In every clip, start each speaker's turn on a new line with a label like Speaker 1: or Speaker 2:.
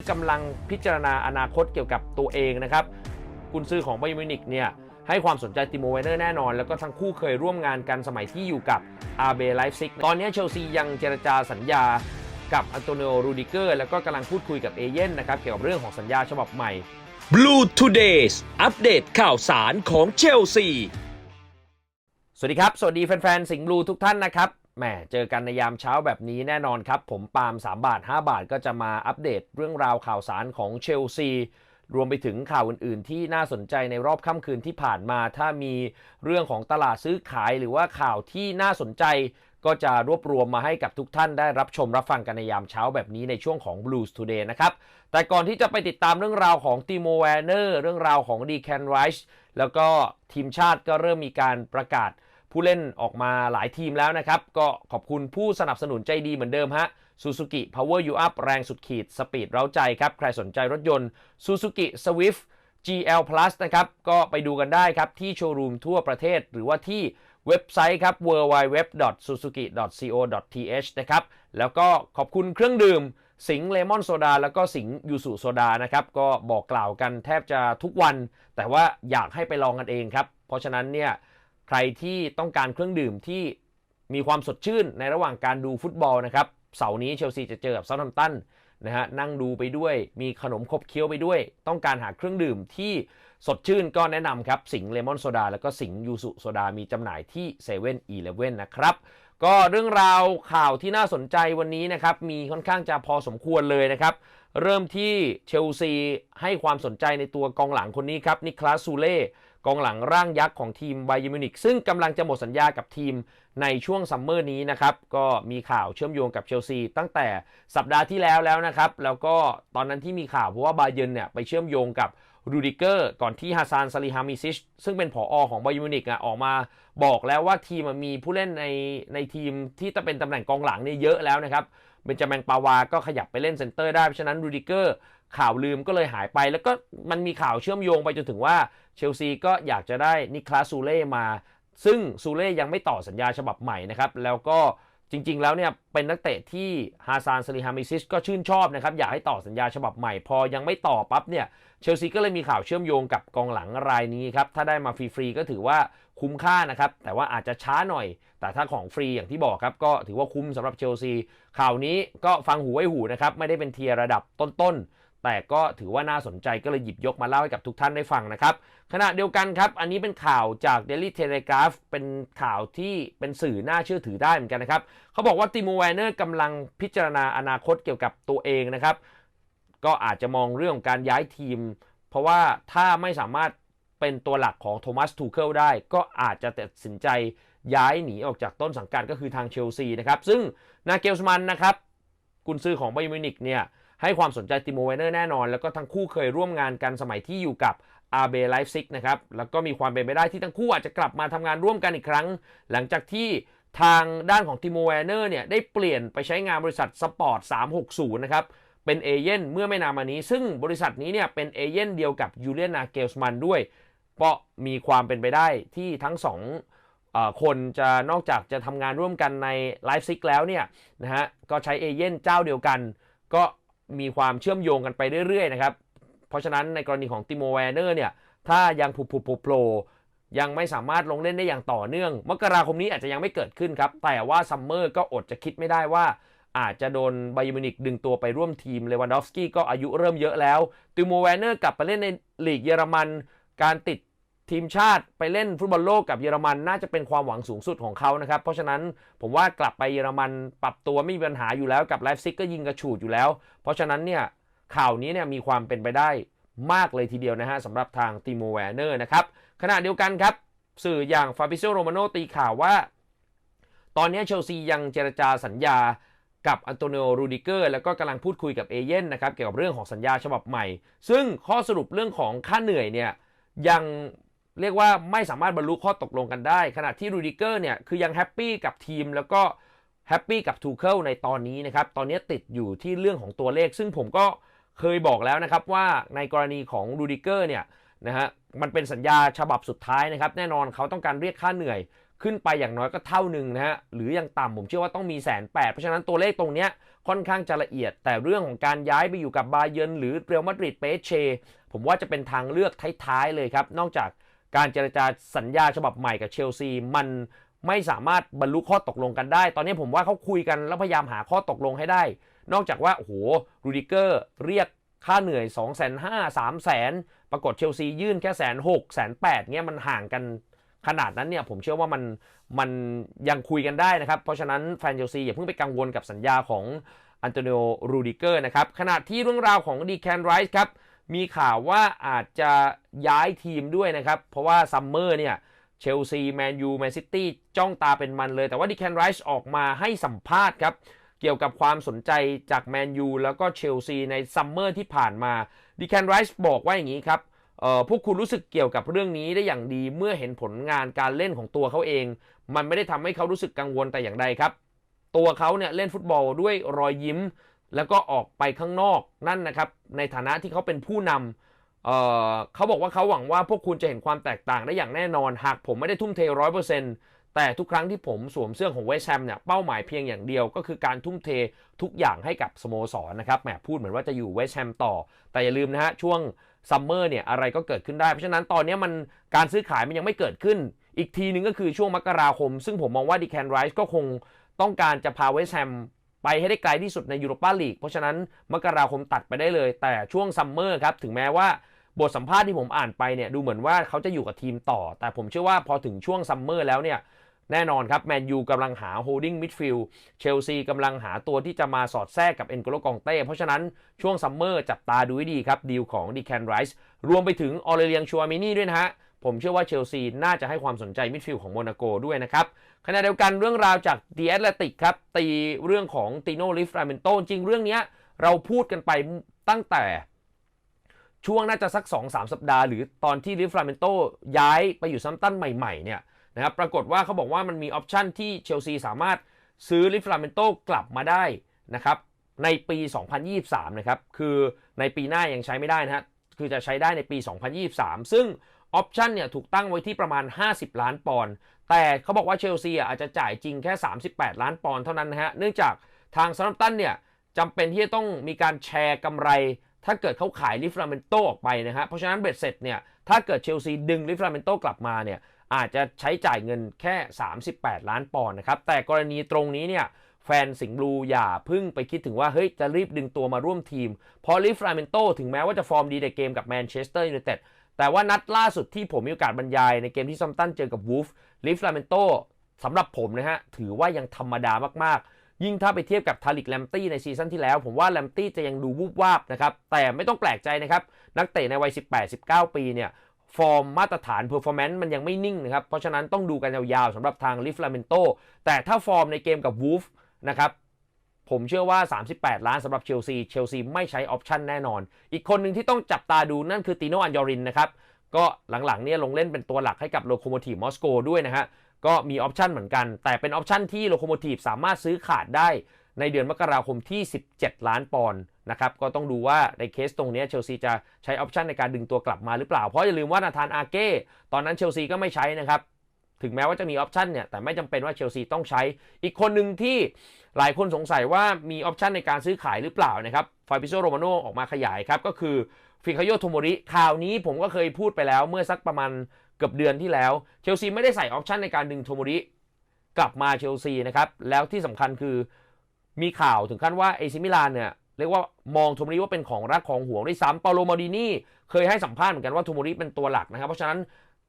Speaker 1: กำลังพิจารณาอนาคตเกี่ยวกับตัวเองนะครับกุนซือของไบมิวนิกเนี่ยให้ความสนใจติโมไวเนอร์แน่นอน แล้วก็ทั้งคู่เคยร่วมงานกันสมัยที่อยู่กับอาเบไลฟ์ซิกตอนนี้เชลซียังเจรจาสัญญากับอันโตนิโอรูดิเกอร์แล้วก็กำลังพูดคุยกับเอเย่นนะครับเกี่ยวกับเรื่องของสัญญาฉบับใหม่
Speaker 2: Blue Todays อัปเดตข่าวสารของเชลซี
Speaker 1: สวัสดีครับ สวัสดีแฟนๆ สิงห์บลูทุกท่านนะครับ แหมเจอกันในยามเช้าแบบนี้แน่นอนครับ ผมปาล์ม3 บาท 5 บาทก็จะมาอัปเดตเรื่องราวข่าวสารของเชลซีรวมไปถึงข่าวอื่น ๆ ที่น่าสนใจในรอบค่ำคืนที่ผ่านมา ถ้ามีเรื่องของตลาดซื้อขายหรือว่าข่าวที่น่าสนใจ ก็จะรวบรวมมาให้กับทุกท่านได้รับชมรับฟังกันในยามเช้าแบบนี้ในช่วงของ Blues Today นะครับ แต่ก่อนที่จะไปติดตามเรื่องราวของติโมแวนเนอร์เรื่องราวของดีแคนไรช์แล้วก็ทีมชาติก็เริ่มมีการประกาศ ผู้เล่นออกมาหลายทีมแล้วนะครับ ก็ขอบคุณผู้สนับสนุนใจดีเหมือนเดิมฮะ Suzuki Power You Up แรงสุดขีด สปีดเร้าใจครับ ใครสนใจรถยนต์ Suzuki Swift GL Plus นะครับ ก็ไปดูกันได้ครับ ที่โชว์รูมทั่วประเทศ หรือว่าที่เว็บไซต์ครับ www.suzuki.co.th นะครับ แล้วก็ขอบคุณเครื่องดื่ม สิงเลมอนโซดาแล้วก็สิงยูสุโซดานะครับ ก็บอกกล่าวกันแทบจะทุกวัน แต่ว่าอยากให้ไปลองกันเองครับ เพราะฉะนั้นเนี่ย ใครที่ต้องการเครื่องดื่มที่มีความสดชื่นในระหว่างการดูฟุตบอลนะครับ เสาร์นี้เชลซีจะเจอกับเซาท์แฮมป์ตันนะฮะนั่งดูไปด้วย มีขนมขบเคี้ยวไปด้วย ต้องการหาเครื่องดื่มที่สดชื่นก็แนะนำครับ สิงเลมอนโซดาแล้วก็สิงยูสุโซดามีจำหน่ายที่7 e เ e ่ e อีเลนะครับ ก็เรื่องราวข่าวที่น่าสนใจวันนี้นะครับ มีค่อนข้างจะพอสมควรเลยนะครับ เริ่มที่เชลซีให้ความสนใจในตัวกองหลังคนนี้ครับนิคลาสซูเล่กองหลังร่างยักษ์ของทีมไบยูมินิกซึ่งกำลังจะหมดสัญญากับทีมในช่วงซัมเมอร์นี้นะครับ ก็มีข่าวเชื่อมโยงกับเชลซีตั้งแต่สัปดาห์ที่แล้วแล้วนะครับ แล้วก็ตอนนั้นที่มีข่าวเพราะว่าบาเยนเนี่ยไปเชื่อมโยงกับรูดิเกอร์ก่อนที่ฮาซานซาลิฮามิซิชซึ่งเป็นผออของไบยูมินิกอะออกมาบอกแล้วว่าทีมมีผู้เล่นในในทีมที่จะเป็นตำแหน่งกองหลังเนี่ยเยอะแล้วนะครับ เบนจามินปาวาก็ขยับไปเล่นเซนเตอร์ได้ เพราะฉะนั้นรูดิเกอร์ข่าวลืมก็เลยหายไป แล้วก็มันมีข่าวเชื่อมโยงไปจนถึงว่าเชลซีก็อยากจะได้นิคลาสซูเล่มา ซึ่งซูเล่ยังไม่ต่อสัญญาฉบับใหม่นะครับ แล้วก็จริง ๆ แล้วเนี่ยเป็นนักเตะที่ฮาซานซาลิฮามิซิสก็ชื่นชอบนะครับ อยากให้ต่อสัญญาฉบับใหม่ พอยังไม่ต่อปั๊บเนี่ยเชลซีก็เลยมีข่าวเชื่อมโยงกับกองหลังรายนี้ครับ ถ้าได้มาฟรีๆก็ถือว่า คุ้มค่านะครับ แต่ว่าอาจจะช้าหน่อย แต่ถ้าของฟรีอย่างที่บอกครับ ก็ถือว่าคุ้มสำหรับเชลซีข่าวนี้ก็ฟังหูไว้หูนะครับ ไม่ได้เป็นเทียร์ระดับต้นๆ แต่ก็ถือว่าน่าสนใจก็เลยหยิบยกมาเล่าให้กับทุกท่านได้ฟังนะครับ ขณะเดียวกันครับ อันนี้เป็นข่าวจาก Daily Telegraph เป็นข่าวที่เป็นสื่อน่าเชื่อถือได้เหมือนกันนะครับเขาบอกว่าติโมแวนเนอร์กำลังพิจารณาอนาคตเกี่ยวกับตัวเองนะครับก็อาจจะมองเรื่องการย้ายทีม เพราะว่าถ้าไม่สามารถ เป็นตัวหลักของโทมัสทูเคิลได้ ก็อาจจะตัดสินใจย้ายหนีออกจากต้นสังกัดก็คือทางเชลซีนะครับซึ่งนาเกลสมันนะครับกุนซือของไบมินิกเนี่ยให้ความสนใจติโมเวเนอร์แน่นอน แล้วก็ทั้งคู่เคยร่วมงานกันสมัยที่อยู่กับอาเบไลฟ์ซิกนะครับแล้วก็มีความเป็นไปได้ที่ทั้งคู่อาจจะกลับมาทำงานร่วมกันอีกครั้ง หลังจากที่ทางด้านของติโมเวเนอร์เนี่ยได้เปลี่ยนไปใช้งานบริษัทสปอร์ต360 นะครับเป็นเอเย่นเมื่อไม่นานมานี้ ซึ่งบริษัทนี้เนี่ยเป็นเอเย่นเดียวกับยูเลียนนาเกลสมันด้วย ก็มีความเป็นไปได้ที่ทั้งสองอคนจะนอกจากจะทำงานร่วมกันในไลฟ์ซิกแล้วเนี่ยนะฮะก็ใช้เอเย่นเจ้าเดียวกัน ก็มีความเชื่อมโยงกันไปเรื่อยๆนะครับ เพราะฉะนั้นในกรณีของติโมแวนเนอร์เนี่ยถ้ายังผุผุโผล่ยังไม่สามารถลงเล่นได้อย่างต่อเนื่อง มกราคมนี้อาจจะยังไม่เกิดขึ้นครับ แต่ว่าซัมเมอร์ก็อดจะคิดไม่ได้ว่า อาจจะโดนไบยูมินิกดึงตัวไปร่วมทีมเลวันดอฟสกี้ก็อายุเริ่มเยอะแล้วติโมแวนเนอร์กลับไปเล่นในลีกเยอรมันการติด ทีมชาติไปเล่นฟุตบอลโลกกับเยอรมันน่าจะเป็นความหวังสูงสุดของเขานะครับ เพราะฉะนั้นผมว่ากลับไปเยอรมันปรับตัวไม่มีปัญหาอยู่แล้วกับไลฟ์ซิกก็ยิงกระฉูดอยู่แล้ว เพราะฉะนั้นเนี่ยข่าวนี้เนี่ยมีความเป็นไปได้มากเลยทีเดียวนะฮะสำหรับทางติโมแวนเนอร์นะครับขณะเดียวกันครับ สื่ออย่างฟาบิโซโรมาโนตีข่าวว่า ตอนนี้เชลซียังเจรจาสัญญากับอันโตนิโอรูดิเกอร์แล้วก็กำลังพูดคุยกับเอเย่นนะครับเกี่ยวกับเรื่องของสัญญาฉบับใหม่ ซึ่งข้อสรุปเรื่องของค่าเหนื่อยเนี่ยยัง เรียกว่าไม่สามารถบรรลุข้อตกลงกันได้ ขณะที่รูดิเกอร์เนี่ยคือยังแฮปปี้กับทีมแล้วก็แฮปปี้กับทูเคิลในตอนนี้นะครับ ตอนนี้ติดอยู่ที่เรื่องของตัวเลข ซึ่งผมก็เคยบอกแล้วนะครับว่าในกรณีของรูดิเกอร์เนี่ยนะฮะมันเป็นสัญญาฉบับสุดท้ายนะครับ แน่นอนเขาต้องการเรียกค่าเหนื่อยขึ้นไปอย่างน้อยก็เท่าหนึ่งนะฮะหรืออย่างต่ำผมเชื่อว่าต้องมีแสนแปดเพราะฉะนั้นตัวเลขตรงเนี้ยค่อนข้างจะละเอียด แต่เรื่องของการย้ายไปอยู่กับบาเยนหรือเรอัลมาดริดเปเชผมว่าจะเป็นทางเลือกท้ายๆเลยครับนอกจาก การเจรจาสัญญาฉบับใหม่กับเชลซี มันไม่สามารถบรรลุข้อตกลงกันได้ ตอนนี้ผมว่าเขาคุยกันแล้วพยายามหาข้อตกลงให้ได้ นอกจากว่าโอ้โหรูดิเกอร์เรียกค่าเหนื่อย 2 5 0 0 0 0 3 0 0 0 0ปรากฏเชลซียื่นแค่แสนหกแสนแปดเนี่ยมันห่างกันขนาดนั้นเนี่ยผมเชื่อว่ามันมันยังคุยกันได้นะครับ เพราะฉะนั้นแฟนเชลซีอย่าเพิ่งไปกังวลกับสัญญาของอันโตนิโอ รูดิเกอร์นะครับขณะที่เรื่องราวของดีแคนไรส์ครับ มีข่าวว่าอาจจะย้ายทีมด้วยนะครับ เพราะว่าซัมเมอร์เนี่ยเชลซีแมนยูแมนซิตี้จ้องตาเป็นมันเลย แต่ว่าดิแคนไรส์ออกมาให้สัมภาษณ์ครับ เกี่ยวกับความสนใจจากแมนยูแล้วก็เชลซีในซัมเมอร์ที่ผ่านมาดิแคนไรส์บอกว่าอย่างนี้ครับเอ่อพวกคุณรู้สึกเกี่ยวกับเรื่องนี้ได้อย่างดีเมื่อเห็นผลงานการเล่นของตัวเขาเอง มันไม่ได้ทำให้เขารู้สึกกังวลแต่อย่างใดครับ ตัวเขาเนี่ยเล่นฟุตบอลด้วยรอยยิ้ม แล้วก็ออกไปข้างนอกนั่นนะครับ ในฐานะที่เขาเป็นผู้นำเเขาบอกว่าเขาหวังว่าพวกคุณจะเห็นความแตกต่างได้อย่างแน่นอน หากผมไม่ได้ทุ่มเทร้อยเปอร์เซ็นต์แต่ทุกครั้งที่ผมสวมเสื้อของเวสแฮมเนี่ยเป้าหมายเพียงอย่างเดียวก็คือการทุ่มเททุกอย่างให้กับสโมสรนะครับแหมพูดเหมือนว่าจะอยู่เวสแฮมต่อ แต่อย่าลืมนะฮะช่วงซัมเมอร์เนี่ยอะไรก็เกิดขึ้นได้ เพราะฉะนั้นตอนนี้มันการซื้อขายมันยังไม่เกิดขึ้น อีกทีหนึงก็คือช่วงมกราคม ซึ่งผมมองว่าดีแคนไรส์ก็คงต้องการจะพาเวสแฮม ไปให้ได้ไกลที่สุดในยูโรปาลีก เพราะฉะนั้นมกราคมตัดไปได้เลย แต่ช่วงซัมเมอร์ครับ ถึงแม้ว่าบทสัมภาษณ์ที่ผมอ่านไปเนี่ยดูเหมือนว่าเขาจะอยู่กับทีมต่อ แต่ผมเชื่อว่าพอถึงช่วงซัมเมอร์แล้วเนี่ยแน่นอนครับแมนยูกำลังหาโฮดดิ้งมิดฟิลด์เชลซีกำลังหาตัวที่จะมาสอดแทรกกับเอ็นโกโลกองเต้ เพราะฉะนั้นช่วงซัมเมอร์จับตาดูให้ดีครับดีลของดีแคนไรส์รวมไปถึงออเรเลียงชัวมินี่ด้วยนะฮะ ผมเชื่อว่าเชลซีน่าจะให้ความสนใจมิดฟิลด์ของโมนาโกด้วยนะครับขณะเดียวกันเรื่องราวจากดีแอตเลติกครับ ตีเรื่องของติโนลิฟราเมนโตจริงเรื่องนี้เราพูดกันไปตั้งแต่ ช่วงน่าจะสัก 2-3 สัปดาห์ หรือตอนที่ลิฟราเมนโตย้ายไปอยู่ซัมตันใหม่ๆเนี่ยนะครับปรากฏว่าเขาบอกว่ามันมีออปชันที่เชลซีสามารถซื้อลิฟราเมนโตกลับมาได้นะครับในปี 2023 นะครับ คือในปีหน้ายังใช้ไม่ได้นะฮะ คือจะใช้ได้ในปี 2023 ซึ่ง ออปชันเนี่ยถูกตั้งไว้ที่ประมาณ 50 ล้านปอนด์แต่เขาบอกว่าเชลซีอาจจะจ่ายจริงแค่ 38 ล้านปอนด์เท่านั้นนะฮะเนื่องจากทางซาร์ตันเนี่ยจำเป็นที่จะต้องมีการแชร์กำไร ถ้าเกิดเขาขายลิฟราเมนโตออกไปนะฮะเพราะฉะนั้นเบ็ดเสร็จเนี่ยถ้าเกิดเชลซีดึงลิฟราเมนโตกลับมาเนี่ยอาจจะใช้จ่ายเงินแค่ 38 ล้านปอนด์นะครับแต่กรณีตรงนี้เนี่ยแฟนสิงห์บลูอย่าพึ่งไปคิดถึงว่าเฮ้ยจะรีบดึงตัวมาร่วมทีม เพราะลิฟราเมนโตถึงแม้ว่าจะฟอร์มดีในเกมกับแมนเชสเตอร์ยูไนเต็ด แต่ว่านัดล่าสุดที่ผมมีโอกาสบรรยายในเกมที่ซัมตันเจอกับวูฟลิฟลาเมนโตสำหรับผมนะฮะ ถือว่ายังธรรมดามากๆ ยิ่งถ้าไปเทียบกับทาริกแลมตี้ในซีซั่นที่แล้ว ผมว่าแลมตี้จะยังดูวูบวาบนะครับ แต่ไม่ต้องแปลกใจนะครับ นักเตะในวัย 18-19 ปีเนี่ยฟอร์มมาตรฐานเพอร์ฟอร์แมนซ์มันยังไม่นิ่งนะครับ เพราะฉะนั้นต้องดูกันยาวๆสำหรับทางลิฟลาเมนโตแต่ถ้าฟอร์มในเกมกับวูฟนะครับ ผมเชื่อว่า 38 ล้านสำหรับเชลซี เชลซีไม่ใช้ออปชันแน่นอน อีกคนหนึ่งที่ต้องจับตาดูนั่นคือติโนอันยอรินนะครับ ก็หลังๆเนี่ยลงเล่นเป็นตัวหลักให้กับโลโคโมทีฟมอสโกด้วยนะฮะ ก็มีออปชันเหมือนกัน แต่เป็นออปชันที่โลโคโมทีฟสามารถซื้อขาดได้ในเดือนมกราคมที่ 17 ล้านปอนด์นะครับ ก็ต้องดูว่าในเคสตรงนี้เชลซีจะใช้ออปชันในการดึงตัวกลับมาหรือเปล่า เพราะอย่าลืมว่านาธานอาเก้ตอนนั้นเชลซีก็ไม่ใช้นะครับ ถึงแม้ว่าจะมีออปชันเนี่ย แต่ไม่จำเป็นว่าเชลซีต้องใช้ อีกคนหนึ่งที่หลายคนสงสัยว่ามีออปชันในการซื้อขายหรือเปล่านะครับฟาบิโซโรมาโนออกมาขยายครับ ก็คือฟิคาโยโทโมริข่าวนี้ผมก็เคยพูดไปแล้วเมื่อสักประมาณเกือบเดือนที่แล้ว เชลซีไม่ได้ใส่ออปชันในการดึงโทโมริกลับมาเชลซีนะครับ แล้วที่สำคัญคือมีข่าวถึงขั้นว่าเอซิมิลานเนี่ยเรียกว่ามองโทโมริว่าเป็นของรักของห่วงด้วยซ้ำเปาโลมาดินี่เคยให้สัมภาษณ์เหมือนกันว่าโทโมริเป็นตัวหลักนะครับ เพราะฉะนั้น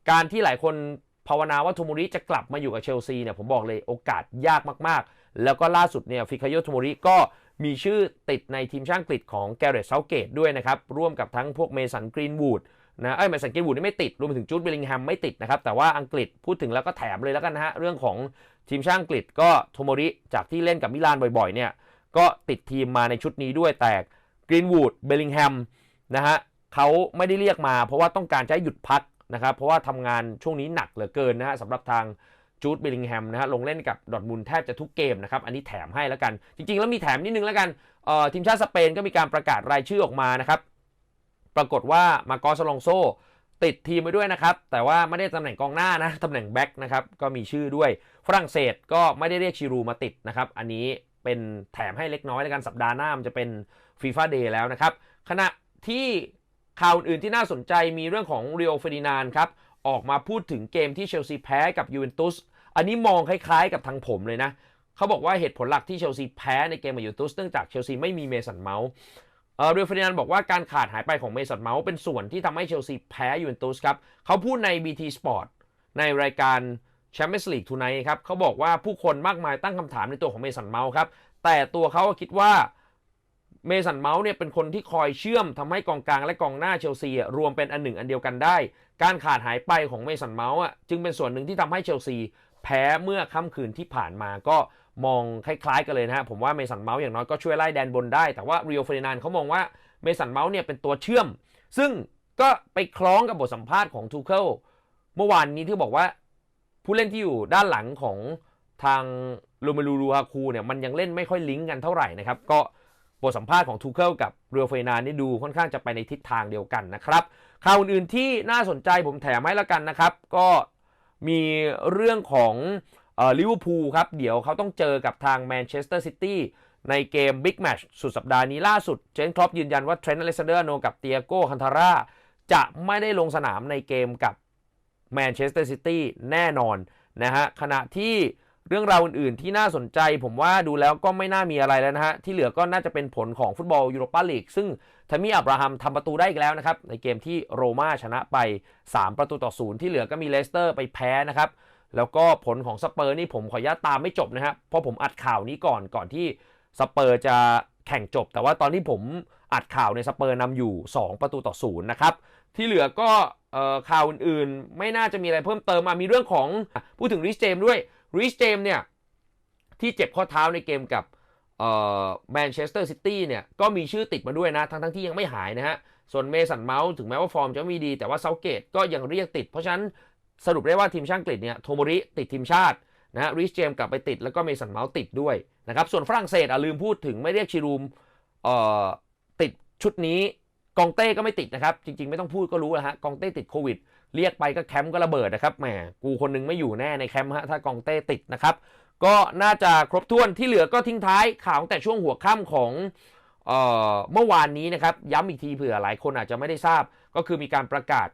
Speaker 1: การที่หลายคน ภาวนาว่าทโมริจะกลับมาอยู่กับเชลซีเนี่ยผมบอกเลยโอกาสยากมากๆ แล้วก็ล่าสุดเนี่ยฟิคาโยทโมริก็มีชื่อติดในทีมช่างอังกฤษของแกเรตเซาเกตด้วยนะครับ ร่วมกับทั้งพวกเมสันกรีนวูดนะเอ้ยเมสันกรีนวูดนี่ไม่ติด รวมไปถึงจูดเบลลิงแฮมไม่ติดนะครับ แต่ว่าอังกฤษพูดถึงแล้วก็แถมเลยแล้วกันนะฮะ เรื่องของทีมช่างอังกฤษก็โทโมริจากที่เล่นกับมิลานบ่อยๆเนี่ยก็ติดทีมมาในชุดนี้ด้วยแต่กรีนวูดเบลลิงแฮมนะฮะเขาไม่ได้เรียกมาเพราะว่าต้องการให้หยุดพัก นะครับเพราะว่าทำงานช่วงนี้หนักเหลือเกินนะฮะสำหรับทางจูดเบลลิงแฮมนะฮะลงเล่นกับดอทมุนแทบจะทุกเกมนะครับ อันนี้แถมให้แล้วกัน จริง ๆ แล้วมีแถมนิดนึงแล้วกันเอ่อทีมชาติสเปนก็มีการประกาศรายชื่อออกมานะครับ ปรากฏว่ามาโกอสลองโซติดทีมไปด้วยนะครับ แต่ว่าไม่ได้ตำแหน่งกองหน้านะตำแหน่งแบ็กนะครับก็มีชื่อด้วยฝรั่งเศสก็ไม่ได้เรียกชิรูมาติดนะครับ อันนี้เป็นแถมให้เล็กน้อยในการสัปดาห์หน้ามันจะเป็นฟีฟ่าเดย์แล้วนะครับขณะที่ ข่าวอื่นที่น่าสนใจมีเรื่องของเรียวเฟดินานครับ ออกมาพูดถึงเกมที่เชลซีแพ้กับยูเวนตุสอันนี้มองคล้ายๆกับทางผมเลยนะเขาบอกว่าเหตุผลหลักที่เชลซีแพ้ในเกมกับยูเวนตุสเนื่องจากเชลซีไม่มีเมสันเมาส์เรียวเฟดินานบอกว่าการขาดหายไปของเมสันเมาส์เป็นส่วนที่ทำให้เชลซีแพ้ยูเวนตุสครับเขาพูดใน BT Sport ในรายการ Champions League Tonight ครับเขาบอกว่าผู้คนมากมายตั้งคำถามในตัวของเมสันเมาส์ครับแต่ตัวเขาคิดว่า เมสันเมาส์เนี่ยเป็นคนที่คอยเชื่อมทำให้กองกลางและกองหน้าเชลซีอะรวมเป็นอันหนึ่งอันเดียวกันได้ การขาดหายไปของเมสันเมาส์อะจึงเป็นส่วนหนึ่งที่ทำให้เชลซีแพ้เมื่อค่ำคืนที่ผ่านมาก็มองคล้ายๆกันเลยนะฮะ ผมว่าเมสันเมาส์อย่างน้อยก็ช่วยไล่แดนบนได้ แต่ว่าเรียลเฟรนานเขามองว่าเมสันเมาส์เนี่ยเป็นตัวเชื่อม ซึ่งก็ไปคล้องกับบทสัมภาษณ์ของทูเคิลเมื่อวานนี้ที่บอกว่า ผู้เล่นที่อยู่ด้านหลังของทางลูเมลูลูฮาคูเนี่ยมันยังเล่นไม่ค่อยลิงก์กันเท่าไหร่นะครับ ก็ บทสัมภาษณ์ของทูเคิลกับเรียลเฟนานนี่ดูค่อนข้างจะไปในทิศทางเดียวกันนะครับข่าวอื่นๆที่น่าสนใจผมแถมให้ล้วกันนะครับ ก็มีเรื่องของลิเวอร์พูลครับ เดี๋ยวเขาต้องเจอกับทางแมนเชสเตอร์ซิตี้ในเกมบิ๊กแมชสุดสัปดาห์นี้ล่าสุดเจนครอปยืนยันว่าเทรนต์อเล็กซานเดอร์โนกับเตียโก้คันทาร่าจะไม่ได้ลงสนามในเกมกับแมนเชสเตอร์ซิตี้แน่นอนนะฮะขณะที่ เรื่องราวอื่นๆที่น่าสนใจผมว่าดูแล้วก็ไม่น่ามีอะไรแล้วนะฮะ ที่เหลือก็น่าจะเป็นผลของฟุตบอลยูโรปาลีกซึ่งทามิอับราฮัมทำประตูได้อีกแล้วนะครับ ในเกมที่โรม่าชนะไป 3 ประตูต่อศูนย์ที่เหลือก็มีเลสเตอร์ไปแพ้นะครับ แล้วก็ผลของสเปอร์นี่ผมขออนุญาตตามไม่จบนะครับเพราะผมอัดข่าวนี้ก่อนก่อนที่สเปอร์จะแข่งจบ แต่ว่าตอนที่ผมอัดข่าวในสเปอร์นำอยู่ 2 ประตูต่อศูนย์นะครับที่เหลือก็ข่าวอื่นๆ ไม่น่าจะมีอะไรเพิ่มเติมมามีเรื่องของพูดถึงริชเจมด้วย ริชเจมเนี่ย ที่เจ็บข้อเท้าในเกมกับแมนเชสเตอร์ซิตี้เนี่ย ก็มีชื่อติดมาด้วยนะ ทั้งทั้งที่ยังไม่หายนะฮะ ส่วนเมสันเมาส์ถึงแม้ว่าฟอร์มจะไม่ดีแต่ว่าเซาเกตก็ยังเรียกติด เพราะฉะนั้นสรุปได้ว่าทีมชาติอังกฤษเนี่ยโทมริติดทีมชาตินะฮะริชเจมกลับไปติดแล้วก็เมสันเมาส์ติดด้วยนะครับ ส่วนฝรั่งเศสอะลืมพูดถึงไม่เรียกชิรูมเอ่อติดชุดนี้กองเต้ก็ไม่ติดนะครับ จริงๆ ไม่ต้องพูดก็รู้แล้วฮะกองเต้ติดโควิด เรียกไปก็แคมป์ก็ระเบิดนะครับแหมกูคนนึงไม่อยู่แน่ในแคมป์ฮะถ้ากองเต้ติดนะครับ ก็น่าจะครบถ้วนที่เหลือก็ทิ้งท้ายข่าวตั้งแต่ช่วงหัวค่ำของเมื่อวานนี้นะครับ ย้ำอีกทีเผื่อหลายคนอาจจะไม่ได้ทราบ ก็คือมีการประกาศ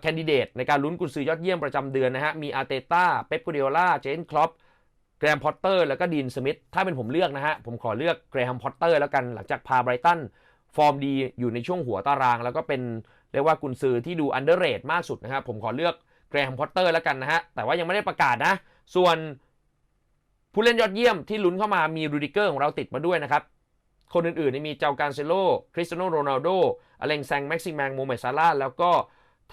Speaker 1: แคนดิเดตในการลุ้นกุญซือยอดเยี่ยมประจำเดือนนะฮะ มีอาร์เตต้า เป๊ปกูเดียล่า เจนคลอปแกรมพอตเตอร์แล้วก็ดีนสมิธถ้าเป็นผมเลือกนะฮะ ผมขอเลือกแกรมพอตเตอร์แล้วกันหลังจากพาไบรตัน ฟอร์มดีอยู่ในช่วงหัวตาราง แล้วก็เป็น เรียกว่ากุญซือที่ดูอันเดอร์เรทมากสุดนะครับผมขอเลือกแกรมพอตเตอร์แล้วกันนะฮะ แต่ว่ายังไม่ได้ประกาศนะ ส่วนผู้เล่นยอดเยี่ยมที่ลุ้นเข้ามามีรูดิเกอร์ของเราติดมาด้วยนะครับ คนอื่นๆมีเจ้าการเซโล คริสเตียโนโรนัลโดอเลงแซงแม็กซิแมงโมเมซาร่าแล้วก็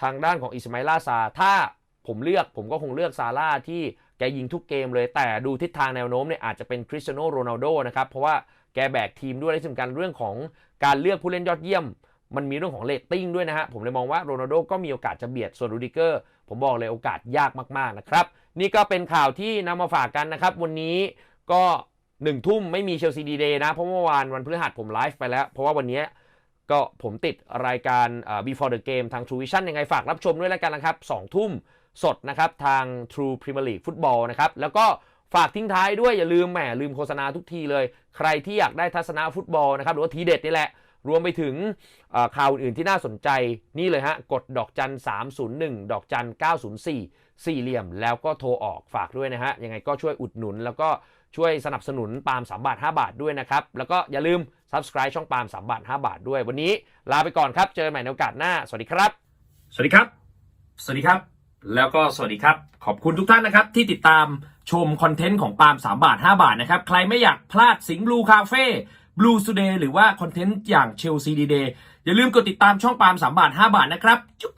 Speaker 1: ทางด้านของอิสมาอิลาซา ถ้าผมเลือกผมก็คงเลือกซาร่าที่แกยิงทุกเกมเลย แต่ดูทิศทางแนวโน้มเนี่ยอาจจะเป็นคริสเตียโนโรนัลโดนะครับ เพราะว่าแกแบกทีมด้วยและสำคัญเรื่องของการเลือกผู้เล่นยอดเยี่ยม มันมีเรื่องของเรตติ้งด้วยนะฮะ ผมเลยมองว่าโรนัลโดก็มีโอกาสจะเบียดส่วนรูดิเกอร์ ผมบอกเลยโอกาสยากมากๆนะครับ นี่ก็เป็นข่าวที่นำมาฝากกันนะครับ วันนี้ก็หนึ่งทุ่มไม่มีเชลซีดีเดย์นะ เพราะเมื่อวานวันพฤหัสผมไลฟ์ไปแล้ว เพราะว่าวันนี้ก็ผมติดรายการเอ่อ before the game ทาง True Vision ยังไงฝากรับชมด้วยแล้วกันนะครับสองทุ่มสดนะครับทาง True Premier League Football นะครับแล้วก็ฝากทิ้งท้ายด้วยอย่าลืมแหมลืมโฆษณาทุกทีเลย ใครที่อยากได้ทัศนะฟุตบอลนะครับหรือว่าทีเด็ดนี่แหละ รวมไปถึงข่าวอื่นที่น่าสนใจนี่เลยฮะ กดดอกจัน 301 ดอกจัน 904 สี่เหลี่ยม แล้วก็โทรออกฝากด้วยนะฮะ ยังไงก็ช่วยอุดหนุน แล้วก็ช่วยสนับสนุนปาล์ม3บาท 5 บาทด้วยนะครับ แล้วก็อย่าลืม subscribe ช่องปาล์ม3บาท 5 บาทด้วย วันนี้ลาไปก่อนครับ เจอกันใหม่ในโอกาสหน้า สวัสดีครับ
Speaker 2: สวัสดีครับ สวัสดีครับ แล้วก็สวัสดีครับ ขอบคุณทุกท่านนะครับที่ติดตามชมคอนเทนต์ของปาล์ม3บาท 5 บาทนะครับ ใครไม่อยากพลาดสิงห์บลูคาเฟ่ บลูสเดย์หรือว่าคอนเทนต์อย่างเชลซีดีเดย์อย่าลืมกดติดตามช่องปาล์ม3บาท5บาทนะครับจุ๊ก